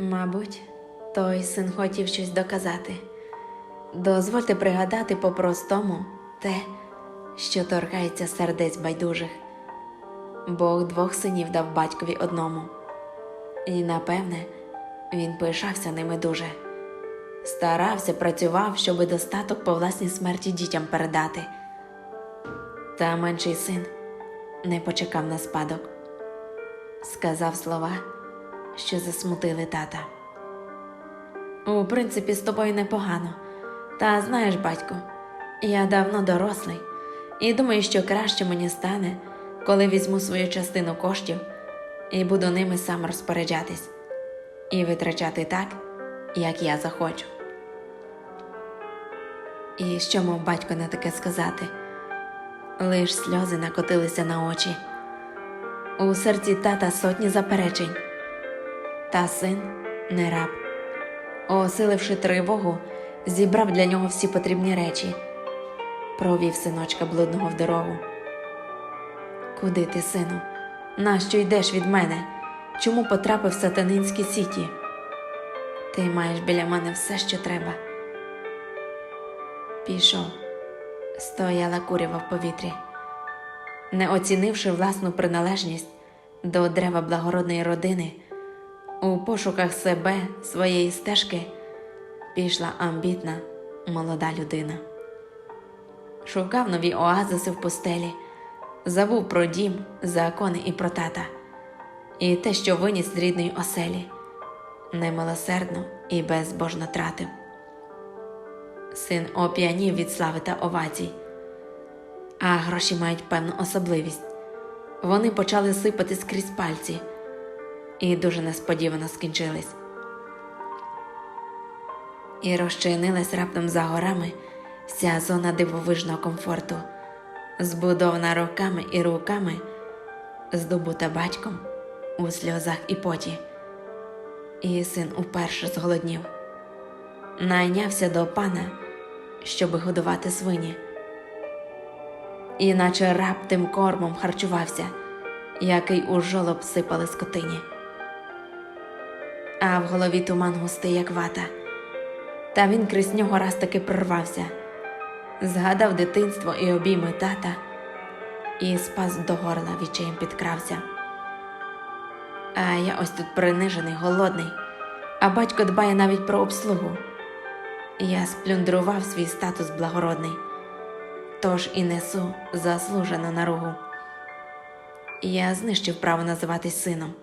Мабуть, той син хотів щось доказати. Дозвольте пригадати по-простому те, що торкається сердець байдужих. Бог двох синів дав батькові одному, і, напевне, він пишався ними дуже. Старався, працював, щоби достаток по власній смерті дітям передати. Та менший син не почекав на спадок, сказав слова, що засмутили тата. У принципі, з тобою непогано. Та знаєш, батько, я давно дорослий і думаю, що краще мені стане, коли візьму свою частину коштів і буду ними сам розпоряджатись і витрачати так, як я захочу. І що мав батько на таке сказати? Лиш сльози накотилися на очі. У серці тата сотні заперечень, та син не раб. Осиливши тривогу, зібрав для нього всі потрібні речі, провів синочка блудного в дорогу. Куди ти, сину? Нащо йдеш від мене? Чому потрапив в сатанинські сіті? Ти маєш біля мене все, що треба. Пішов, стояла курява в повітрі, не оцінивши власну приналежність до дерева благородної родини, у пошуках себе, своєї стежки, пішла амбітна молода людина. Шукав нові оазиси в пустелі, забув про дім, закони і про тата, і те, що виніс з рідної оселі, немилосердно і безбожно тратив. Син оп'янів від слави та овацій, а гроші мають певну особливість. Вони почали сипати скрізь пальці і дуже несподівано скінчились. І розчинилась раптом за горами вся зона дивовижного комфорту, збудована роками і руками, здобута батьком у сльозах і поті. І син уперше зголоднів, найнявся до пана, щоби годувати свині. І наче раб кормом харчувався, який у жолоб сипали скотині. А в голові туман густий, як вата. Та він крізь нього раз таки прорвався, згадав дитинство і обійми тата, і спас до горла відчаєм підкрався. А я ось тут принижений, голодний, а батько дбає навіть про обслугу. Я сплюндрував свій статус благородний, тож і несу заслужену наругу. Я знищив право називатись сином.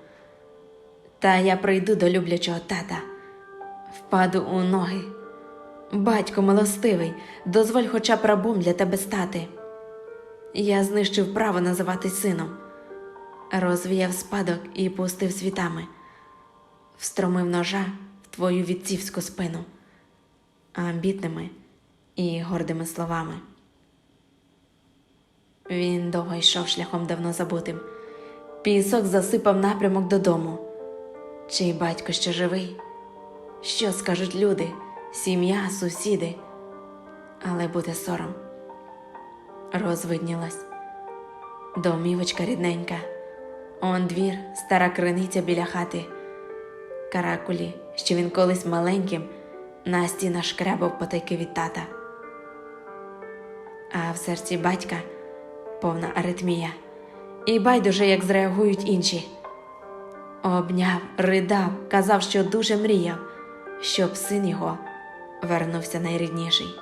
Та я прийду до люблячого тата, впаду у ноги. Батько милостивий, дозволь хоча б рабом для тебе стати. Я знищив право називатись сином, розвіяв спадок і пустив світами, встромив ножа в твою відцівську спину, амбітними і гордими словами. Він довго йшов шляхом давно забутим. Пісок засипав напрямок додому. Чий батько ще живий? Що скажуть люди, сім'я, сусіди? Але буде сором. Розвиднілась. Домівочка рідненька, он двір, стара криниця біля хати, каракулі, що він колись маленьким на стінах шкребав потайки від тата. А в серці батька повна аритмія, і байдуже, як зреагують інші. Обняв, ридав, казав, що дуже мріяв, щоб син його вернувся найрідніший.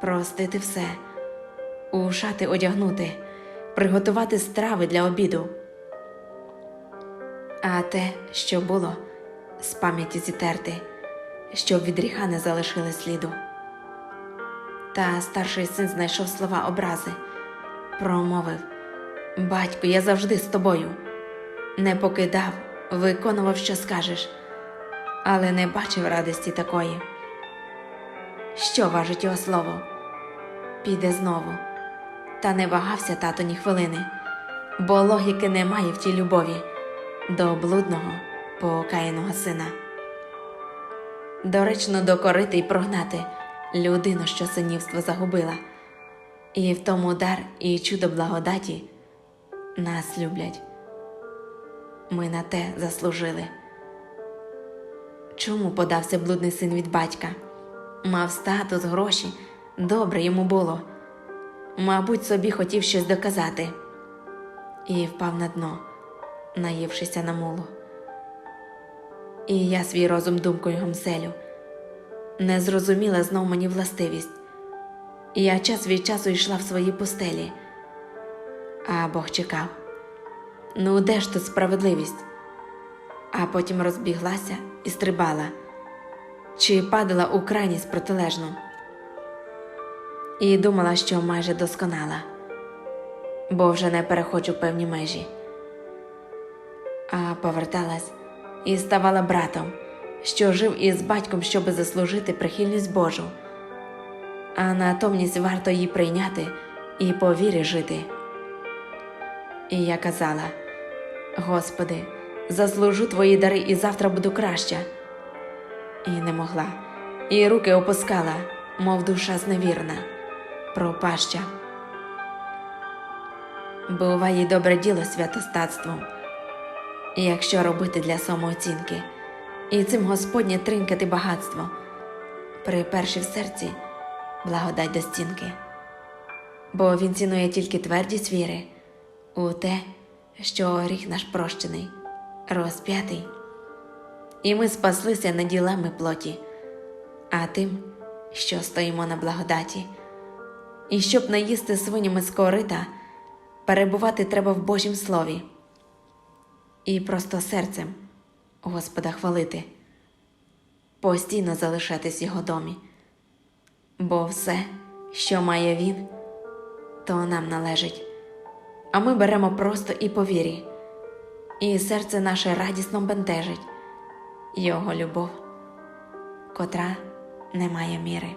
Простити все, у шати одягнути, приготувати страви для обіду. А те, що було, з пам'яті зітерти, щоб від гріха не залишили сліду. Та старший син знайшов слова образи, промовив Батьку, я завжди з тобою. Не покидав, виконував, що скажеш, але не бачив радості такої. Що важить його слово? Піде знову, та не вагався тато ні хвилини, бо логіки немає в тій любові до блудного, покаяного сина. Доречно докорити й прогнати людину, що синівство загубила, і в тому дар і чудо благодаті нас люблять. Ми на те заслужили. чому подався блудний син від батька? Мав статус, гроші, добре йому було. Мабуть, собі хотів щось доказати. І впав на дно, наївшися на мулу. І я свій розум думкою гомселю. Не зрозуміла знов мені властивість. Я час від часу йшла в свої пустелі, а Бог чекав. Ну, де ж тут справедливість? А потім розбіглася і стрибала, чи падала у крайність протилежну. І думала, що майже досконала, бо вже не переходжу певні межі. А поверталась і ставала братом, що жив із батьком, щоби заслужити прихильність Божу, а натомність варто її прийняти і по вірі жити. І я казала: Господи, заслужу твої дари і завтра буду краща. І не могла, і руки опускала, мов душа зневірна, пропаща. Буває добре діло святостатством, якщо робити для самооцінки, і цим Господнє тринкати багатство, приперши в серці благодать до стінки, бо він цінує тільки твердість віри у те, що гріх наш прощений, розп'ятий, і ми спаслися не ділами плоті, а тим, що стоїмо на благодаті, і щоб не їсти свинями з корита, перебувати треба в Божім Слові, і просто серцем Господа хвалити, постійно залишатись Його домі, бо все, що має Він, то нам належить а ми беремо просто і по вірі, і серце наше радісно бентежить Його любов, котра не має міри.